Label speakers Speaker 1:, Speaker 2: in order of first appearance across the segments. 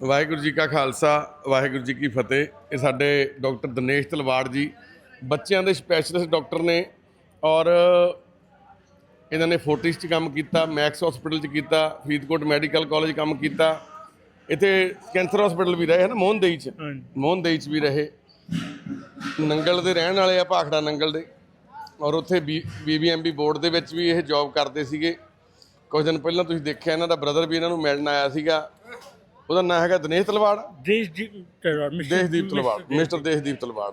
Speaker 1: ਵਾਹਿਗੁਰੂ ਜੀ ਕਾ ਖਾਲਸਾ ਵਾਹਿਗੁਰੂ ਜੀ ਕੀ ਫਤਿਹ। ਇਹ ਸਾਡੇ ਡਾਕਟਰ ਦਿਨੇਸ਼ ਤਲਵਾੜ ਜੀ ਬੱਚਿਆਂ ਦੇ ਸਪੈਸ਼ਲਿਸਟ ਡਾਕਟਰ ਨੇ ਔਰ ਇਹਨਾਂ ਨੇ ਫੋਰਟਿਸ 'ਚ ਕੰਮ ਕੀਤਾ ਮੈਕਸ ਹਸਪੀਟਲ 'ਚ ਕੀਤਾ ਫਰੀਦਕੋਟ ਮੈਡੀਕਲ ਕਾਲਜ ਕੰਮ ਕੀਤਾ। ਇੱਥੇ ਕੈਂਸਰ ਹਸਪੀਟਲ ਵੀ ਰਹੇ ਹਨ ਮੋਹਨਦੇਈ 'ਚ? ਮੋਹਨਦੇਈ 'ਚ ਵੀ ਰਹੇ। ਨੰਗਲ ਦੇ ਰਹਿਣ ਵਾਲੇ ਆ ਭਾਖੜਾ ਨੰਗਲ ਦੇ। ਔਰ ਉੱਥੇ ਬੀਬੀਐਮਬੀ ਬੋਰਡ ਦੇ ਵਿੱਚ ਵੀ ਇਹ ਜੌਬ ਕਰਦੇ ਸੀਗੇ। ਕੁਝ ਦਿਨ ਪਹਿਲਾਂ ਤੁਸੀਂ ਦੇਖਿਆ ਇਹਨਾਂ ਦਾ ਬ੍ਰਦਰ ਵੀ ਇਹਨਾਂ ਨੂੰ ਮਿਲਣ ਆਇਆ ਸੀਗਾ। ਉਹਦਾ ਨਾਂ ਹੈਗਾ ਦਿਨੇਸ਼ ਤਲਵਾੜ।
Speaker 2: ਦੇਸ਼ ਦੀ ਤਰ੍ਹਾਂ ਮਿਸਟਰ
Speaker 1: ਦੇਸ਼ਦੀਪ ਤਲਵਾੜ ਮਿਸਟਰ ਦੇਸ਼ਦੀਪ ਤਲਵਾੜ।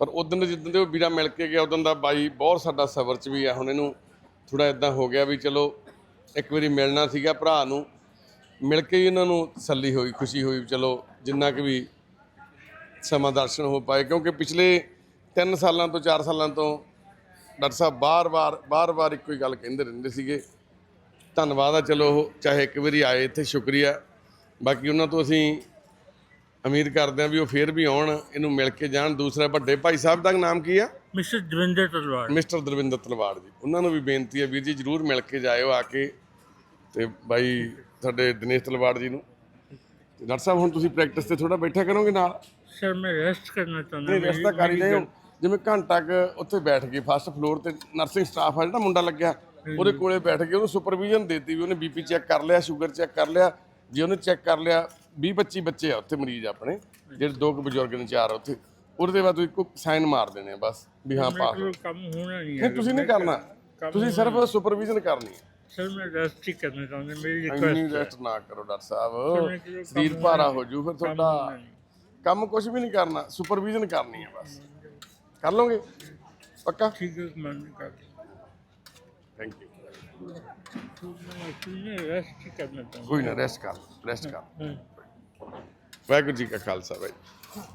Speaker 1: ਪਰ ਉਦੋਂ ਜਿੱਦਣ ਦੇ ਉਹ ਵੀਰਾ ਮਿਲ ਕੇ ਗਿਆ ਉਦੋਂ ਦਾ ਬਾਈ ਬਹੁਤ ਸਾਡਾ ਸਬਰ ਚ ਵੀ ਆ। ਹੁਣ ਇਹਨੂੰ ਥੋੜਾ ਇਦਾਂ ਹੋ ਗਿਆ ਵੀ ਚਲੋ ਇੱਕ ਵਾਰੀ ਮਿਲਣਾ ਸੀਗਾ ਭਰਾ ਨੂੰ। ਮਿਲ ਕੇ ਹੀ ਇਹਨਾਂ ਨੂੰ ਤਸੱਲੀ ਹੋਈ ਖੁਸ਼ੀ ਹੋਈ ਚਲੋ ਜਿੰਨਾ ਕਿ ਵੀ ਸਮਾਂ ਦਰਸ਼ਨ ਹੋ ਪਾਏ। ਕਿਉਂਕਿ ਪਿਛਲੇ 3 ਸਾਲਾਂ ਤੋਂ 4 ਸਾਲਾਂ ਤੋਂ ਡਾਕਟਰ ਸਾਹਿਬ ਬਾਰ-ਬਾਰ ਬਾਰ-ਬਾਰ ਇੱਕੋ ਹੀ ਗੱਲ ਕਹਿੰਦੇ ਰਹਿੰਦੇ ਸੀਗੇ। ਧੰਨਵਾਦ ਆ ਚਲੋ ਉਹ ਚਾਹੇ ਇੱਕ ਵਾਰੀ ਆਏ ਇੱਥੇ ਸ਼ੁਕਰੀਆ। ਬਾਕੀ ਉਹਨਾਂ ਤੋਂ ਅਸੀਂ ਉਮੀਦ ਕਰਦੇ ਹਾਂ ਵੀ ਉਹ ਫੇਰ ਵੀ ਆਉਣ ਇਹਨੂੰ ਮਿਲ ਕੇ ਜਾਣ। ਦੂਸਰਾ ਵੱਡੇ ਭਾਈ ਸਾਹਿਬ ਦਾ ਨਾਮ ਕੀ ਆ?
Speaker 2: ਮਿਸਟਰ ਦਵਿੰਦਰ ਤਲਵਾਰ।
Speaker 1: ਮਿਸਟਰ ਦਰਵਿੰਦਰ ਤਲਵਾੜ ਜੀ। ਉਹਨਾਂ ਨੂੰ ਵੀ ਬੇਨਤੀ ਹੈ ਵੀਰ ਜੀ ਜਰੂਰ ਮਿਲ ਕੇ ਜਾਇਓ ਆ ਕੇ। ਤੇ ਬਾਈ ਸਾਡੇ ਦਿਨੇਸ਼ ਤਲਵਾੜ ਜੀ ਨੂੰ। ਤੇ ਡਾਕਟਰ ਸਾਹਿਬ ਹੁਣ ਤੁਸੀਂ ਪ੍ਰੈਕਟਿਸ ਤੇ ਥੋੜਾ ਬੈਠਿਆ ਕਰੋਗੇ ਨਾਲ?
Speaker 2: ਸਰ ਮੈਂ ਰੈਸਟ ਕਰਨਾ ਚਾਹੁੰਦਾ
Speaker 1: ਨਹੀਂ ਰਸਤਾ ਕਰ ਹੋ ਜਿਵੇਂ ਘੰਟਾ ਕੁ ਉੱਥੇ ਬੈਠ ਗਏ ਫਸਟ ਫਲੋਰ ਤੇ ਨਰਸਿੰਗ ਸਟਾਫ ਆ ਜਿਹੜਾ ਮੁੰਡਾ ਲੱਗਿਆ ਉਹਦੇ ਕੋਲੇ ਬੈਠ ਕੇ ਉਹਨੂੰ ਸੁਪਰਵਿਜ਼ਨ ਦਿੱਤੀ ਵੀ ਉਹਨੇ ਬੀਪੀ ਚੈੱਕ ਕਰ ਲਿਆ ਸ਼ੂਗਰ ਚੈੱਕ ਕਰ ਲਿਆ। ਜੇ ਉਹਨੇ ਚੈੱਕ ਕਰ ਲਿਆ 20 25 ਬੱਚੇ ਆ ਉੱਥੇ ਮਰੀਜ਼ ਆਪਣੇ ਜਿਹੜੇ ਦੋ ਕੁ ਬਜ਼ੁਰਗ ਨੇ ਚਾਰ ਆ ਉੱਥੇ ਉਹਦੇ ਬਾਅਦ ਤੁਸੀਂ ਕੋਈ ਸਾਈਨ ਮਾਰ ਦੇਣੇ ਆ ਬਸ ਵੀ ਹਾਂ ਪਾਸ
Speaker 2: ਕੰਮ ਹੋਣਾ ਨਹੀਂ ਹੈ
Speaker 1: ਨਹੀਂ ਤੁਸੀਂ ਨਹੀਂ ਕਰਨਾ। ਤੁਸੀਂ ਸਿਰਫ ਸੁਪਰਵਿਜ਼ਨ ਕਰਨੀ ਹੈ।
Speaker 2: ਸਰ ਮੈਂ ਰੈਸਟ ਹੀ ਕਰਨਾ ਚਾਹੁੰਦਾ ਮੇਰੀ
Speaker 1: ਇੰਨੀ
Speaker 2: ਰਿਕੁਐਸਟ
Speaker 1: ਰੈਸਟ ਨਾ ਕਰੋ ਡਾਕਟਰ ਸਾਹਿਬ। ਸਰੀਰ ਭਾਰਾ ਹੋ ਜੂ ਫਿਰ ਤੁਹਾਡਾ ਕੰਮ ਕੁਝ ਵੀ ਨਹੀਂ ਕਰਨਾ ਸੁਪਰਵਿਜ਼ਨ ਕਰਨੀ ਹੈ ਬਸ। ਕਰ ਲਓਗੇ? ਪੱਕਾ?
Speaker 2: ਠੀਕ ਹੈ ਮੈਂ ਕਰ
Speaker 1: ਥੈਂਕ ਯੂ ਕੋਈ ਨਾ ਰੈਸਟ ਕਰ ਰੈਸਟ ਕਰ। ਵਾਹਿਗੁਰੂ ਜੀ ਕਾ ਖਾਲਸਾ ਵਾਹਿਗੁਰੂ